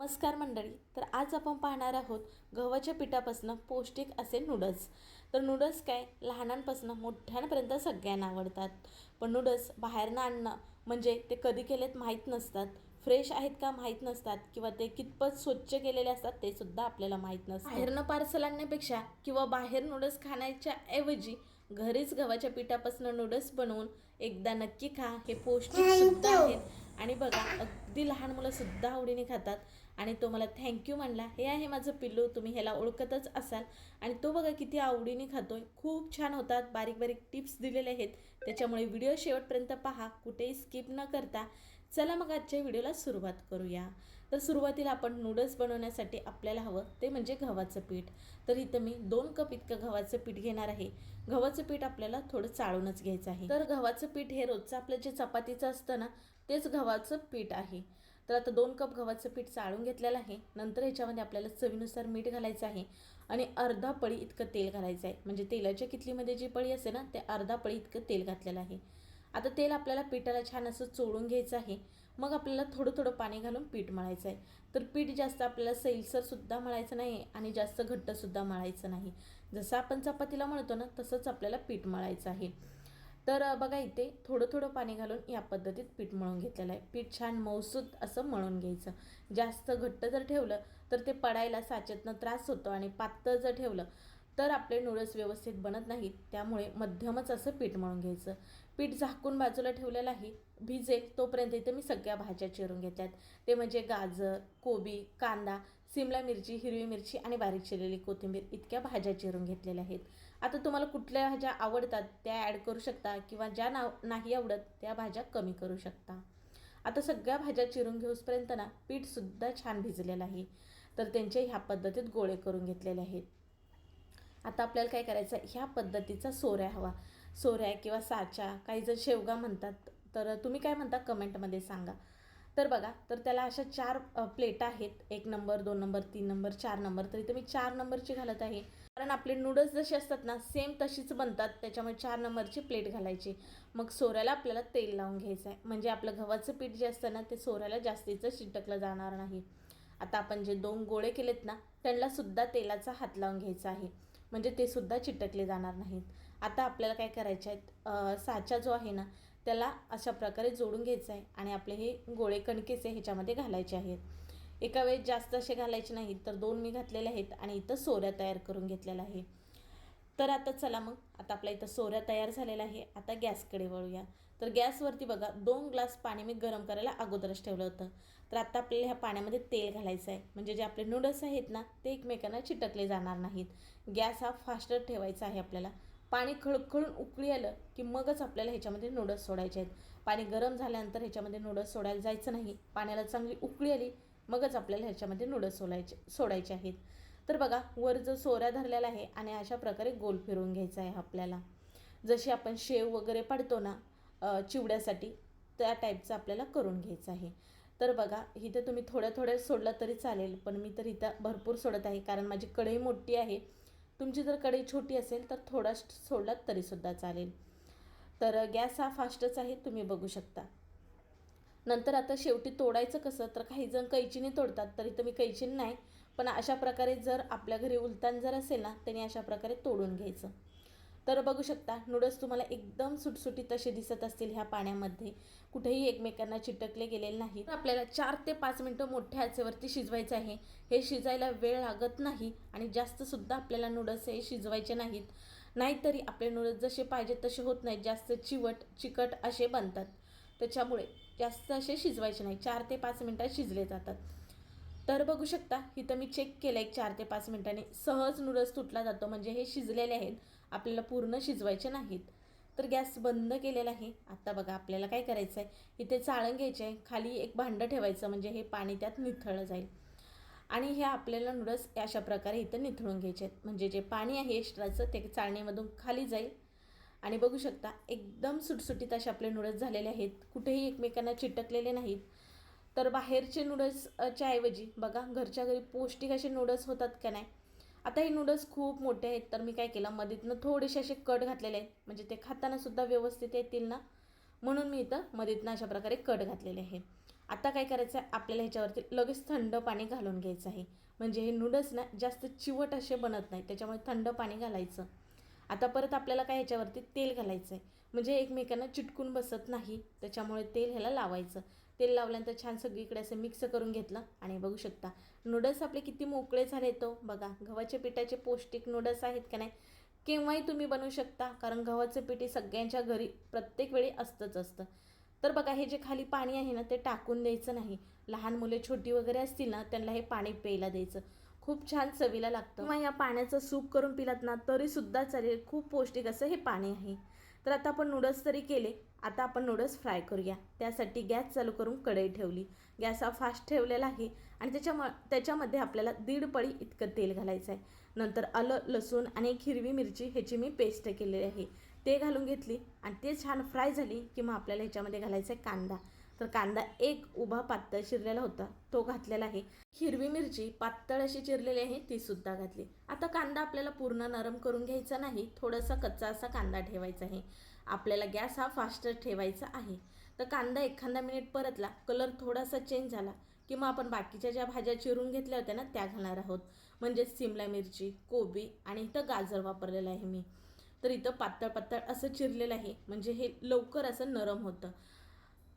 नमस्कार मंडळी तर आज आपण पाहणार आहोत गव्हाच्या पिठापासून पौष्टिक असे नूडल्स तर नूडल्स काय? लहानांपासून मोठ्यांपर्यंत सगळ्यांना आवडतात. पण नूडल्स बाहेरनं आणणं म्हणजे ते कधी केलेत माहीत नसतात. फ्रेश आहेत का माहीत नसतात किंवा ते कितपत स्वच्छ केलेले असतात ते सुद्धा आपल्याला माहीत नसतं. बाहेरनं पार्सल आणण्यापेक्षा किंवा बाहेर नूडल्स खाण्याच्या ऐवजी घरीच गव्हाच्या पिठापासून नूडल्स बनवून एकदा नक्की खा. हे पौष्टिक सुद्धा आहेत. आणि बघा अगदी लहान मुलं सुद्धा आवडीने खातात. आणि तो मला थँक्यू म्हणला. हे आहे माझं पिल्लू तुम्ही ह्याला ओळखतच असाल. आणि तो बघा किती आवडीने खातोय. खूप छान होतात. बारीक बारीक टिप्स दिलेले आहेत. त्याच्यामुळे व्हिडिओ शेवटपर्यंत पहा. कुठेही स्किप न करता. चला मग आजच्या व्हिडिओला सुरुवात करूया. तर सुरुवातीला आपण नूडल्स बनवण्यासाठी आपल्याला हवं ते म्हणजे गव्हाचं पीठ. तर इथं मी दोन कप इतकं गव्हाचं पीठ घेणार आहे. गव्हाचं पीठ आपल्याला थोडं चाळूनच घ्यायचं आहे. तर गव्हाचं पीठ हे रोजचं आपलं जे चपातीचं असतं ना तेच गव्हाचं पीठ आहे. तर आता दोन कप गव्हाचं पीठ चाळून घेतलेलं आहे. नंतर ह्याच्यामध्ये आपल्याला चवीनुसार मीठ घालायचं आहे आणि अर्धा पळी इतकं तेल घालायचं आहे. म्हणजे तेलाच्या कितलीमध्ये जी पळी असते ना ते अर्धा पळी इतकं तेल घातलेलं आहे. आता तेल आपल्याला पिठाला छान असं चोळून घ्यायचं आहे. मग आपल्याला थोडं थोडं पाणी घालून पीठ मळायचं आहे. तर पीठ जास्त आपल्याला सैलसरसुद्धा मळायचं नाही आणि जास्त घट्टसुद्धा मळायचं नाही. जसं आपण चपातीला मळतो ना तसंच आपल्याला पीठ मळायचं आहे. तर बघा इथे थोडं थोडं पाणी घालून या पद्धतीत पीठ मळून घेतलेलं आहे. पीठ छान मौसूद असं मळून घ्यायचं. जास्त घट्ट जर ठेवलं तर ते पडायला साचेतनं त्रास होतो आणि पातळ जर ठेवलं तर आपले नूडल्स व्यवस्थित बनत नाहीत त्यामुळे मध्यमच असं पीठ मळून घ्यायचं. पीठ झाकून बाजूला ठेवलेलं आहे भिजेल तोपर्यंत इथे मी सगळ्या भाज्या चिरून घेतल्यात. ते म्हणजे गाजर कोबी कांदा सिमला मिरची हिरवी मिरची आणि बारीक चिरलेली कोथिंबीर इतक्या भाज्या चिरून घेतलेल्या आहेत. आता तुम्हाला कुठल्या भाज्या आवडतात त्या ॲड करू शकता किंवा ज्या नाव नाही आवडत त्या भाज्या कमी करू शकता. आता सगळ्या भाज्या चिरून घेऊसपर्यंत ना पीठसुद्धा छान भिजलेलं आहे. तर त्यांचे ह्या पद्धतीत गोळे करून घेतलेले आहेत. आता आपल्याला काय करायचं? आहे ह्या पद्धतीचा सोऱ्या हवा. सोऱ्या किंवा साचा काही जण शेवगा म्हणतात तर तुम्ही काय म्हणता? कमेंटमध्ये सांगा. तर बघा तर त्याला अशा चार प्लेट प्लेटा आहेत. एक नंबर दोन नंबर तीन नंबर चार नंबर. तर तुम्ही मी चार नंबरची घालत आहे. कारण आपले नूडल्स जसे असतात ना सेम तशीच बनतात. त्याच्यामुळे चार नंबरची प्लेट घालायची. मग सोऱ्याला आपल्याला तेल लावून घ्यायचं आहे. म्हणजे आपलं गव्हाचं पीठ जे असतं ना ते सोऱ्याला जास्तीचं चिटकलं जाणार नाही. आता आपण जे दोन गोळे केलेत ना त्यांना सुद्धा तेलाचा हात लावून घ्यायचा आहे. म्हणजे ते सुद्धा चिटकले जाणार नाहीत. आता आपल्याला काय करायचे आहेत साचा जो आहे ना त्याला अशा प्रकारे जोडून घ्यायचं आहे आणि आपले हे गोळे कणकेचे ह्याच्यामध्ये घालायचे आहेत. एका वेळेस जास्त असे घालायचे नाहीत तर दोन मी घातलेले आहेत आणि इथं सोऱ्या तयार करून घेतलेल्या आहे. तर आता चला मग. आता आपल्या इथं सोऱ्या तयार झालेला आहे. आता गॅसकडे वळूया. तर गॅसवरती बघा दोन ग्लास पाणी मी गरम करायला अगोदरच ठेवलं होतं. तर आता आपल्याला ह्या पाण्यामध्ये तेल घालायचं आहे म्हणजे जे आपले नूडल्स आहेत ना ते एकमेकांना चिटकले जाणार नाहीत. गॅस हा फास्टर ठेवायचा आहे आपल्याला. पाणी खळखळून उकळी आलं की मगच आपल्याला ह्याच्यामध्ये नूडल्स सोडायचे आहेत. पाणी गरम झाल्यानंतर ह्याच्यामध्ये नूडल्स सोडायला जायचं नाही. पाण्याला चांगली उकळी आली मगच आपल्याला ह्याच्यामध्ये नूडल्स सोडायचे सोडायचे आहेत. तर बघा वर जो सोऱ्या धरलेला आहे आणि अशा प्रकारे गोल फिरवून घ्यायचा आहे आपल्याला. जशी आपण शेव वगैरे पाडतो ना चिवड्यासाठी त्या टाईपचं आपल्याला करून घ्यायचं आहे. तर बघा इथं तुम्ही थोड्या थोड्या सोडलं तरी चालेल पण मी तर इथं भरपूर सोडत आहे कारण माझी कढई मोठी आहे. तुमची जर कढई छोटी असेल तर थोडा सोडलात तरीसुद्धा चालेल. तर गॅस हा फास्टच आहे तुम्ही बघू शकता. नंतर आता शेवटी तोडायचं कसं तर काही जण कैचीने तोडतात तर इथं मी कैचीने नाही पण अशा प्रकारे जर आपल्या घरी उलतान जर असेल ना त्याने अशा प्रकारे तोडून घ्यायचं. तर बघू शकता नूडल्स तुम्हाला एकदम सुटसुटीत असे दिसत असतील ह्या पाण्यामध्ये. कुठेही एकमेकांना चिटकले गेलेले नाही आपल्याला चार ते पाच मिनटं मोठ्या आचेवरती शिजवायचं आहे. हे शिजायला वेळ लागत नाही आणि जास्तसुद्धा आपल्याला नूडल्स हे शिजवायचे नाहीत. नाहीतरी आपले नूडल्स जसे पाहिजेत तसे होत नाहीत. जास्त चिवट चिकट असे बनतात. त्याच्यामुळे जास्त असे शिजवायचे नाही. चार ते पाच मिनटात शिजले जातात. तर बघू शकता इथं मी चेक केलं एक चार ते पाच मिनटांनी. सहज नूडल्स तुटला जातो म्हणजे हे शिजलेले आहेत. आपल्याला पूर्ण शिजवायचे नाहीत. तर गॅस बंद केलेला आहे. आत्ता बघा आपल्याला काय करायचं आहे इथे चाळण घ्यायचे आहे खाली एक भांडं ठेवायचं म्हणजे हे पाणी त्यात निथळलं जाईल. आणि हे आपल्याला नूडल्स अशा प्रकारे इथं निथळून घ्यायचे आहेत. म्हणजे जे पाणी आहे एक्स्ट्राचं ते चाळणीमधून खाली जाईल. आणि बघू शकता एकदम सुटसुटीत असे आपले नूडल्स झालेले आहेत. कुठेही एकमेकांना चिटकलेले नाहीत. तर बाहेरचे नूडल्सच्या ऐवजी बघा घरच्या घरी पौष्टिक असे नूडल्स होतात का नाही? आता हे नूडल्स खूप मोठे आहेत तर मी काय केलं मधीतनं थोडेसे असे कट घातलेले आहेत. म्हणजे ते खातानासुद्धा व्यवस्थित येतील ना? म्हणून मी इथं मधीतनं अशा प्रकारे कट घातलेले आहे. आता काय करायचं आहे आपल्याला ह्याच्यावरती लगेच थंड पाणी घालून घ्यायचं आहे. म्हणजे हे नूडल्स ना जास्त चिवट असे बनत नाही त्याच्यामुळे थंड पाणी घालायचं. आता परत आपल्याला काय ह्याच्यावरती तेल घालायचं आहे म्हणजे एकमेकांना चिटकून बसत नाही त्याच्यामुळे तेल ह्याला लावायचं. तेल लावल्यानंतर छान सगळीकडे असं मिक्स करून घेतलं. आणि बघू शकता नूडल्स आपले किती मोकळे झाले तो हो. बघा गव्हाच्या पिठाचे पौष्टिक नूडल्स आहेत का नाही केव्हाही तुम्ही बनवू शकता. कारण गव्हाचं पीठ हे सगळ्यांच्या घरी प्रत्येक वेळी असतंच असतं. तर बघा हे जे खाली पाणी आहे ना ते टाकून द्यायचं नाही. लहान मुले छोटी वगैरे असतील ना त्यांना हे पाणी प्यायला द्यायचं. खूप छान चवीला लागतं. किंवा या पाण्याचं सूप करून पिलात ना तरीसुद्धा चालेल. खूप पौष्टिक असं हे पाणी आहे. तर आता आपण नूडल्स तरी केले. आता आपण नूडल्स फ्राय करूया. त्यासाठी गॅस चालू करून कढई ठेवली. गॅस हा फास्ट ठेवलेला आहे आणि त्याच्याम त्याच्यामध्ये आपल्याला दीड पळी इतकं तेल घालायचं आहे नंतर आलं लसूण आणि एक हिरवी मिरची ह्याची मी पेस्ट केलेली आहे. ते घालून घेतली आणि ते छान फ्राय झाली की मग आपल्याला ह्याच्यामध्ये घालायचं आहे कांदा. तर कांदा एक उभा पातळ चिरलेला होता. तो घातलेला आहे. हिरवी मिरची पातळ अशी चिरलेली आहे ती सुद्धा घातली. आता कांदा आपल्याला पूर्ण नरम करून घ्यायचा नाही थोडासा कच्चा असा कांदा ठेवायचा आहे. आपल्याला गॅस हा फास्टर ठेवायचा आहे. तर कांदा एखादा मिनिट परतला कलर थोडासा चेंज झाला किंवा आपण बाकीच्या ज्या भाज्या चिरून घेतल्या होत्या ना त्या घालणार आहोत. म्हणजे सिमला मिरची कोबी आणि इथं गाजर वापरलेलं आहे मी. तर इथं पातळ पातळ असं चिरलेलं आहे. म्हणजे हे लवकर असं नरम होतं.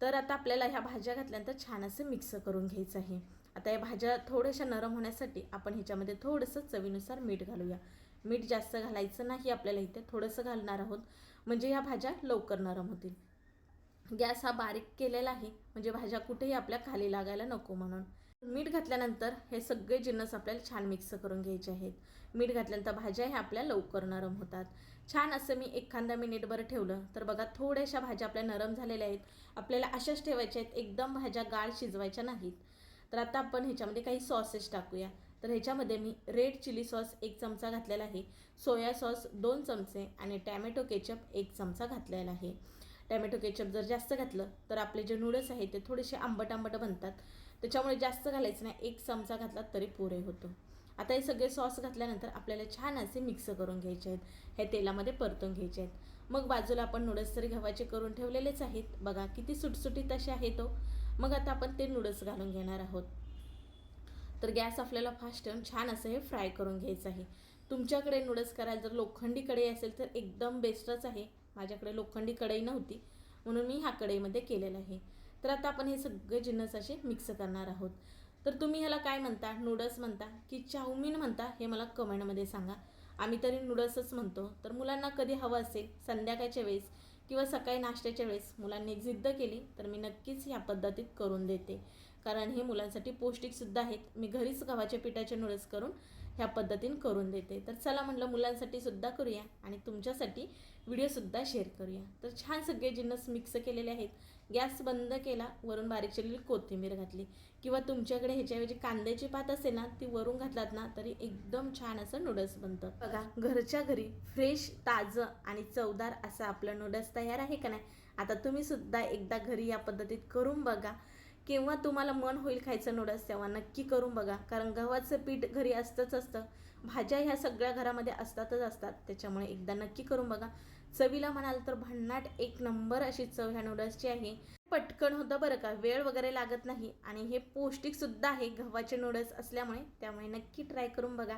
तर आता आपल्याला ह्या भाज्या घातल्यानंतर छान असं मिक्स करून घ्यायचं आहे. आता या भाज्या थोड्याशा नरम होण्यासाठी आपण ह्याच्यामध्ये थोडंसं चवीनुसार मीठ घालूया. मीठ जास्त घालायचं नाही आपल्याला इथे थोडंसं घालणार आहोत. म्हणजे ह्या भाज्या लवकर नरम होतील. गॅस हा बारीक केलेला आहे. म्हणजे भाज्या कुठेही आपल्या खाली लागायला नको म्हणून. मीठ घातल्यानंतर हे सगळे जिन्नस आपल्याला छान मिक्स करून घ्यायचे आहेत. मीठ घातल्यानंतर भाज्या ह्या आपल्या लवकर नरम होतात. छान असं मी एखादा मिनिटभर ठेवलं तर बघा थोड्याशा भाज्या आपल्या नरम झालेल्या आहेत. आपल्याला अशाच ठेवायच्या आहेत एकदम भाज्या गाळ शिजवायच्या नाहीत. तर आता आपण ह्याच्यामध्ये काही सॉसेस टाकूया. तर ह्याच्यामध्ये मी रेड चिली सॉस एक चमचा घातलेला आहे सोया सॉस दोन चमचे आणि टॅमॅटो केचप एक चमचा घातलेला आहे. टॅमॅटो केचप जर जास्त घातलं तर आपले जे नूडल्स आहेत ते थोडेसे आंबट आंबट बनतात. त्याच्यामुळे जास्त घालायचं नाही. एक चमचा घातला तरी पुरे होतो. आता हे सगळे सॉस घातल्यानंतर आपल्याला छान असे मिक्स करून घ्यायचे आहेत. हे तेलामध्ये परतून घ्यायचे आहेत. मग बाजूला आपण नूडल्स तरी गव्हाचे करून ठेवलेलेच आहेत. बघा किती सुटसुटीत असे आहे तो हो. मग आता आपण ते नूडल्स घालून घेणार आहोत. तर गॅस आपल्याला फास्ट ठेवून छान असं हे फ्राय करून घ्यायचं आहे. तुमच्याकडे नूडल्स करायला जर लोखंडी कढई असेल तर एकदम बेस्टच आहे. माझ्याकडे लोखंडी कढई नव्हती. म्हणून मी ह्या कढईमध्ये केलेलं आहे. तर आता आपण हे सगळे जिन्नस असे मिक्स करणार आहोत. तर तुम्ही ह्याला काय म्हणता? नूडल्स म्हणता की चाऊमिन म्हणता? हे मला कमेंटमध्ये सांगा. आम्ही तरी नूडल्सच म्हणतो. तर मुलांना कधी हवं असेल संध्याकाळच्या वेळेस किंवा सकाळी नाश्त्याच्या वेळेस मुलांनी एक जिद्द केली तर मी नक्कीच ह्या पद्धतीत करून देते. कारण हे मुलांसाठी पौष्टिकसुद्धा आहेत. मी घरीच गव्हाच्या पिठाचे नूडल्स करून ह्या पद्धतीने करून देते. तर चला म्हटलं मुलांसाठी सुद्धा करूया आणि तुमच्यासाठी व्हिडिओसुद्धा शेअर करूया. तर छान सगळे जिन्नस मिक्स केलेले आहेत. गॅस बंद केला वरून बारीक चिरलेली कोथिंबीर घातली. किंवा तुमच्याकडे ह्याच्याऐवजी कांद्याची पात असेल ना ती वरून घातलात ना तरी एकदम छान असं नूडल्स बनतं. बघा घरच्या घरी फ्रेश ताजं आणि चवदार असं आपलं नूडल्स तयार आहे का नाही? आता तुम्ही सुद्धा एकदा घरी या पद्धतीत करून बघा. केव्हा तुम्हाला मन होईल खायचं नूडल्स तेव्हा नक्की करून बघा. कारण गव्हाचं पीठ घरी असतंच असतं. भाज्या ह्या सगळ्या घरामध्ये असतातच असतात. त्याच्यामुळे एकदा नक्की करून बघा. चवीला म्हणाल तर भन्नाट एक नंबर अशी चव ह्या नूडल्सची आहे. पटकन होतं बरं का वेळ वगैरे लागत नाही आणि हे पौष्टिकसुद्धा आहे गव्हाचे नूडल्स असल्यामुळे त्यामुळे नक्की ट्राय करून बघा.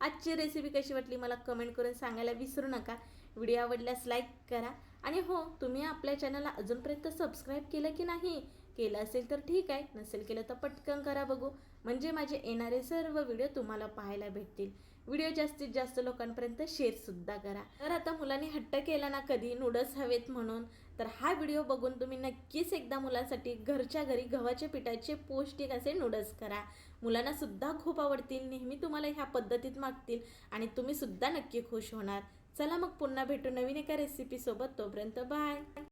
आजची रेसिपी कशी वाटली मला कमेंट करून सांगायला विसरू नका. व्हिडिओ आवडल्यास लाईक करा आणि हो तुम्ही आपल्या चॅनलला अजूनपर्यंत सबस्क्राईब केलं की नाही? केलं असेल तर ठीक आहे नसेल केलं तर पटकन करा बघू. म्हणजे माझे येणारे सर्व व्हिडिओ तुम्हाला पाहायला भेटतील. व्हिडिओ जास्तीत जास्त लोकांपर्यंत शेअरसुद्धा करा. तर आता मुलांनी हट्ट केला ना कधी? नूडल्स हवेत म्हणून. तर हा व्हिडिओ बघून तुम्ही नक्कीच एकदा मुलांसाठी घरच्या घरी गव्हाच्या पिठाचे पौष्टिक असे नूडल्स करा. मुलांना सुद्धा खूप आवडतील नेहमी तुम्हाला ह्या पद्धतीत मागतील आणि तुम्ही सुद्धा नक्की खुश होणार. चला मग पुन्हा भेटू नवीन एका रेसिपीसोबत तोपर्यंत बाय